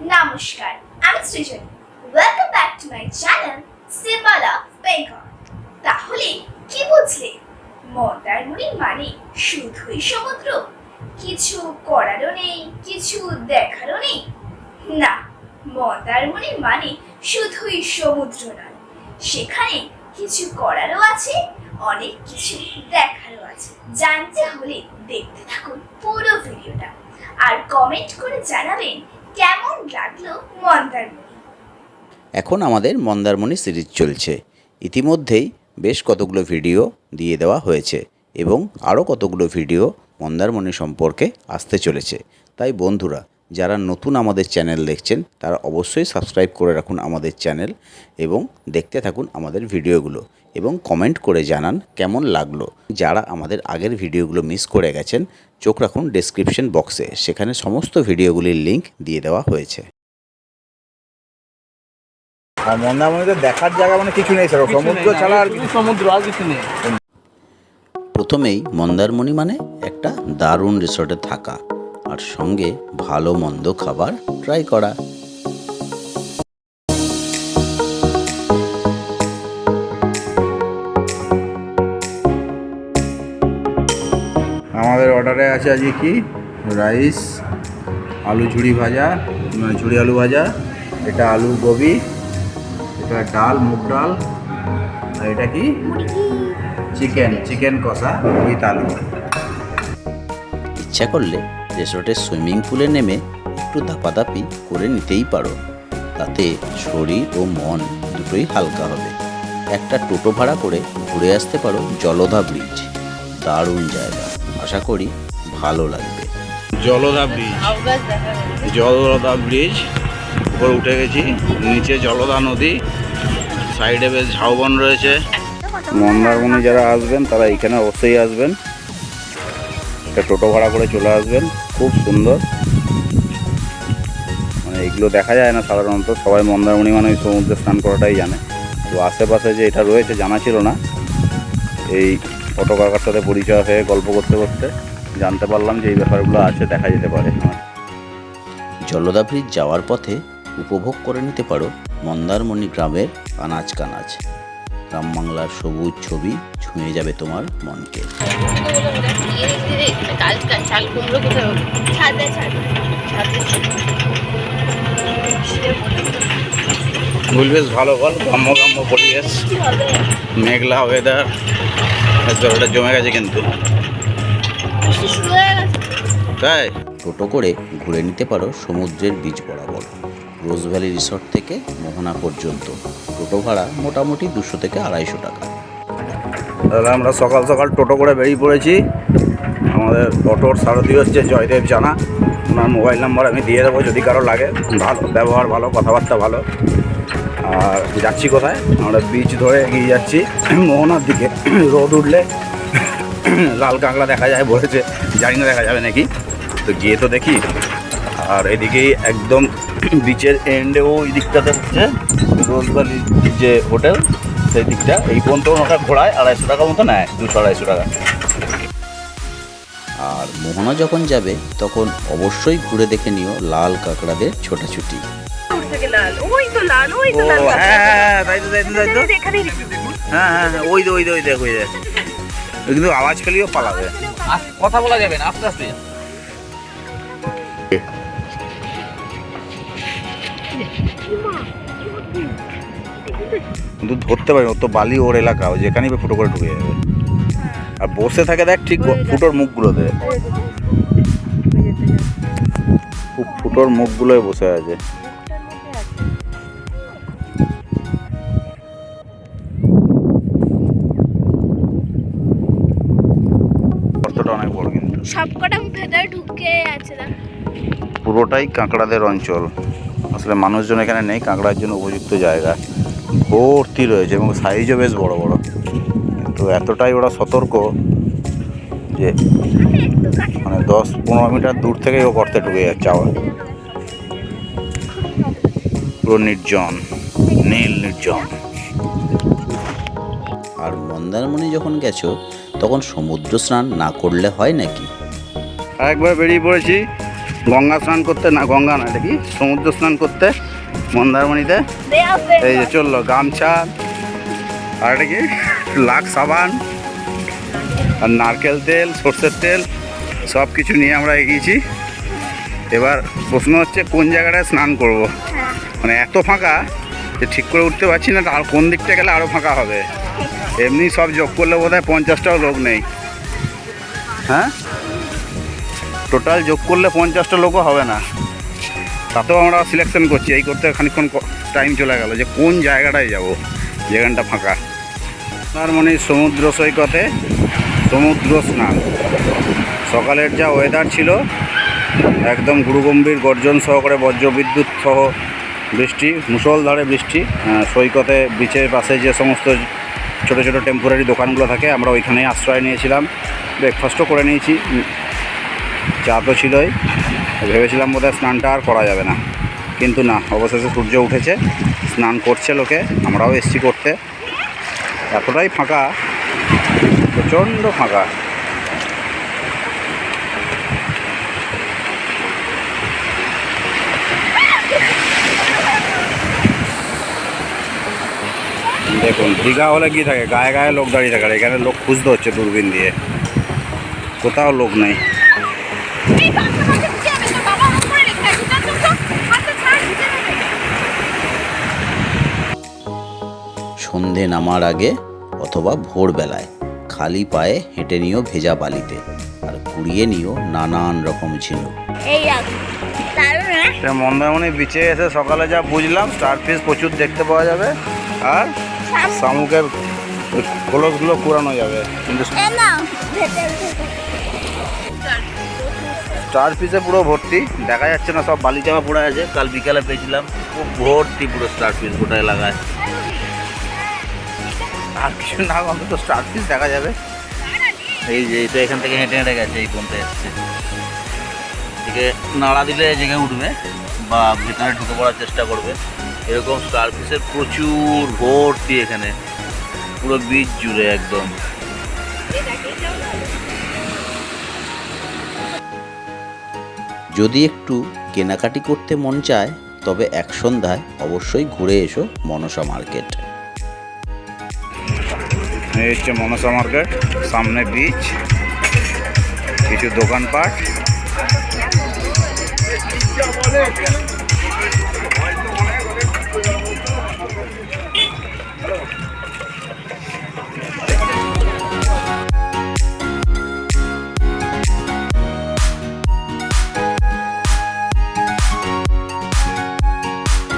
নমস্কার আমি Srijan welcome back to my channel symbol Bengal তাহলে কি বুঝলে? মন্দারমণি মানে শুধুই সমুদ্র। কিছু করারও নেই, কিছু দেখারও নেই। না মন্দারমণি মানে শুধুই সমুদ্র নয়। সেখানে কিছু করারও আছে, অনেক কিছু দেখারও আছে। জানতে হলে দেখতে থাকুন পুরো ভিডিওটা। আর কমেন্ট করে জানাবেন কেমন লাগল মন্দারমণি? এখন আমাদের মন্দারমণি সিরিজ চলছে। ইতিমধ্যেই বেশ কতগুলো ভিডিও দিয়ে দেওয়া হয়েছে এবং আরও কতগুলো ভিডিও মন্দারমণি সম্পর্কে আসতে চলেছে। তাই বন্ধুরা, যারা নতুন আমাদের চ্যানেল দেখছেন, তারা অবশ্যই সাবস্ক্রাইব করে রাখুন আমাদের চ্যানেল এবং দেখতে থাকুন আমাদের ভিডিওগুলো। এবং কমেন্ট করে জানান কেমন লাগল। যারা আমাদের আগের ভিডিওগুলো মিস করে গেছেন চোখ রাখুন ডেসক্রিপশন বক্সে সেখানে সমস্ত ভিডিওগুলির লিঙ্ক দিয়ে দেওয়া হয়েছে। আর মন্দারমণিতে দেখার জায়গা মানে কিছু নেই স্যার সমুদ্র ছাড়া আর কিছু সমুদ্র আর কিছু নেই। প্রথমেই মন্দারমণি মানে একটা দারুণ রিসর্টে থাকা আর সঙ্গে ভালো মন্দ খাবার ট্রাই করা। আমাদের অর্ডারে আছে আজকে কি? রাইস আলু ঝুড়ি ভাজা মানে ঝুড়ি আলু ভাজা, এটা আলু গোবি এটা ডাল, মুগ ডাল, আর এটা কি? চিকেন চিকেন কষা উইথ আলু। ইচ্ছা করলে রিসর্টের সুইমিং পুলে নেমে একটু দাপাদাপি করে নিতেই পারো। তাতে শরীর ও মন দুটোই হালকা হবে। একটা টোটো ভাড়া করে ঘুরে আসতে পারো জলধা ব্রিজ দারুণ জায়গা। আশা করি ভালো লাগবে। জলদা ব্রিজ। জলদা ব্রিজ উপরে উঠে গেছি। নিচে জলদা নদী সাইডে বেশ ঝাউবন রয়েছে। মন্দারমণি যারা আসবেন তারা এখানে অবশ্যই আসবেন। একটা টোটো ভাড়া করে চলে আসবেন খুব সুন্দর। মানে এগুলো দেখা যায় না সাধারণত সবাই মন্দারমণি মানে ওই সমুদ্রে স্নান করাটাই জানে। তো আশেপাশে যে এটা রয়েছে জানা ছিল না এই অটো কাকার সাথে পরিচয় হয়ে গল্প করতে করতে জানতে পারলাম যে এই ব্যাপারগুলো আছে দেখা যেতে পারে। জলদা ব্রিজ যাওয়ার পথে উপভোগ করে নিতে পারো মন্দারমণি গ্রামের আনাজ কানাজ। গ্রাম বাংলার সবুজ ছবি ছুঁয়ে যাবে তোমার মনকে। পরিবেশ ভালো বল গ্রাম্য গ্রাম্য পরিবেশ। মেঘলা ওয়েদার জলটা জমে গেছে কিন্তু। তাই? টোটো করে ঘুরে নিতে পারো সমুদ্রের বীজ বরাবর। রোজ ভ্যালি রিসর্ট থেকে মোহনা পর্যন্ত। টোটো ভাড়া মোটামুটি দুশো থেকে আড়াইশো টাকা। তাহলে আমরা সকাল সকাল টোটো করে বেরিয়ে পড়েছি। আমাদের অটোর সারথি হচ্ছে জয়দেব জানা। ওনার মোবাইল নাম্বার আমি দিয়ে দেবো যদি কারও লাগে। ভালো ব্যবহার ভালো কথাবার্তা ভালো। আর যাচ্ছি কোথায়? আমরা বিচ ধরে এগিয়ে যাচ্ছি। মোহনার দিকে। রোদ উঠলে লাল কাঁকড়া দেখা যায় বলেছে। জানি না দেখা যাবে নাকি? তো গিয়ে তো দেখি। আর এদিকেই একদম বিচের এন্ডে ওই দিকটাতে হচ্ছে। রোজবালি যে হোটেল সেই দিকটা। এই পর্যন্ত ওটা ঘোড়ায় আড়াইশো টাকা মতো নেয়, দুশো, আড়াইশো টাকা। আর মোহনা যখন যাবে, তখন অবশ্যই ঘুরে দেখে নিও লাল কাঁকড়াদের ছোটাছুটি। ওই তো লাল ওই ও হ্যাঁ হ্যাঁ তাই তো তাই তো তাই তো। এখানে হ্যাঁ ওই তো ওই তো ওই দেখ ওই দেখ। কিন্তু আওয়াজ পেলেও পালাবে। কথা বলা যাবে না আস্তে আস্তে। কিন্তু ধরতে পারি তো বালি ওর এলাকা যেখানেই ফুটো করে ঢুকে যাবে। আর বসে থাকে দেখ ঠিক ফুটোর মুখগুলোতে। খুব ফুটোর মুখগুলোয় বসে আছে। পুরোটাই কাঁকড়াদের অঞ্চল। আসলে মানুষজন এখানে নেই কাঁকড়ার জন্য উপযুক্ত জায়গা। ভর্তি রয়েছে এবং সাইজও বেশ বড় বড়। তো এতটাই ওরা সতর্ক যে মানে দশ পনেরো মিটার দূর থেকেই ও গর্তে ঢুকে যাচ্ছে আবার। পুরো নির্জন নীল নির্জন। আর মন্দারমণি যখন গেছো তখন সমুদ্র স্নান না করলে হয় নাকি? একবার বেরিয়ে পড়েছি। গঙ্গা স্নান করতে না, গঙ্গা না কি? সমুদ্র স্নান করতে, মন্দারমণিতে। এই যে চলল, গামছা, আর এটা কি? লাখ সাবান, আর নারকেল তেল, সর্ষের তেল সব কিছু নিয়ে আমরা এগিয়েছি। এবার প্রশ্ন হচ্ছে, কোন জায়গাটায় স্নান করব? মানে এত ফাঁকা যে ঠিক করে উঠতে পারছি না, আর কোন দিকটা গেলে আরও ফাঁকা হবে? এমনি সব যোগ করলে বোধ হয় পঞ্চাশটাও লোক নেই। হ্যাঁ? টোটাল যোগ করলে পঞ্চাশটা লোকও হবে না। তাতেও আমরা সিলেকশন করছি, এই করতে খানিক্ষণ টাইম চলে গেল যে কোন জায়গাটায় যাব যেখানটা ফাঁকা। তার মানে সমুদ্র সৈকতে সমুদ্র স্নান। সকালের যা ওয়েদার ছিল, একদম গুরুগম্ভীর গর্জন সহকারে বজ্রবিদ্যুৎ সহ বৃষ্টি মুষলধারে বৃষ্টি সৈকতে বিচের পাশে যে সমস্ত ছোটো ছোটো টেম্পোরারি দোকানগুলো থাকে, আমরা ওইখানেই আশ্রয় নিয়েছিলাম। ব্রেকফাস্টও করে নিয়েছি। উম, চা তো ছিলই। ভেবেছিলাম বোধহয় স্নানটা আর করা যাবে না। কিন্তু না অবশেষে সূর্য উঠেছে স্নান করছে লোকে আমরাও এসছি করতে। এতটাই ফাঁকা প্রচণ্ড ফাঁকা। দেখুন দীঘা হলে কি থাকে? গায়ে গায়ে লোক দাঁড়িয়ে থাকে এখানে লোক খুঁজতে হচ্ছে দূরবীন দিয়ে। কোথাও লোক নেই। সন্ধে নামার আগে অথবা ভোরবেলায় খালি পায়ে হেঁটে নিও ভেজা বালিতে আর কুড়িয়ে নিও নানান রকম ঝিনুক। এই দারুণ না সে মন্দারমণি বিচে এসে সকালে যা বুঝলাম স্টার ফিশ প্রচুর দেখতে পাওয়া যাবে আর শামুকের খোলসগুলো পুরানো যাবে। কিন্তু স্টার ফিশে পুরো ভর্তি। দেখা যাচ্ছে না, সব বালি চাপা পড়ে আছে। কাল বিকালে পেয়েছিলাম। খুব ভর্তি পুরো স্টার পিস গোটা এলাকায়। আর কিছু না, অন্তত স্টার পিস দেখা যাবে। এই যে, এটা এখান থেকে হেঁটে হেঁটে গেছে, এই পর্যন্ত এসছে। এদিকে নাড়া দিলে জেগে উঠবে বা ভিতরে ঢুকে পড়ার চেষ্টা করবে। এরকম স্টার ফিশের প্রচুর ভর্তি এখানে। পুরো বীজ জুড়ে একদম। যদি একটু কেনাকাটি করতে মন চায়, তবে এক সন্ধ্যায় অবশ্যই ঘুরে এসো মনসা মার্কেট। এই হচ্ছে মনসা মার্কেট, সামনে বিচ কিছু দোকানপাট।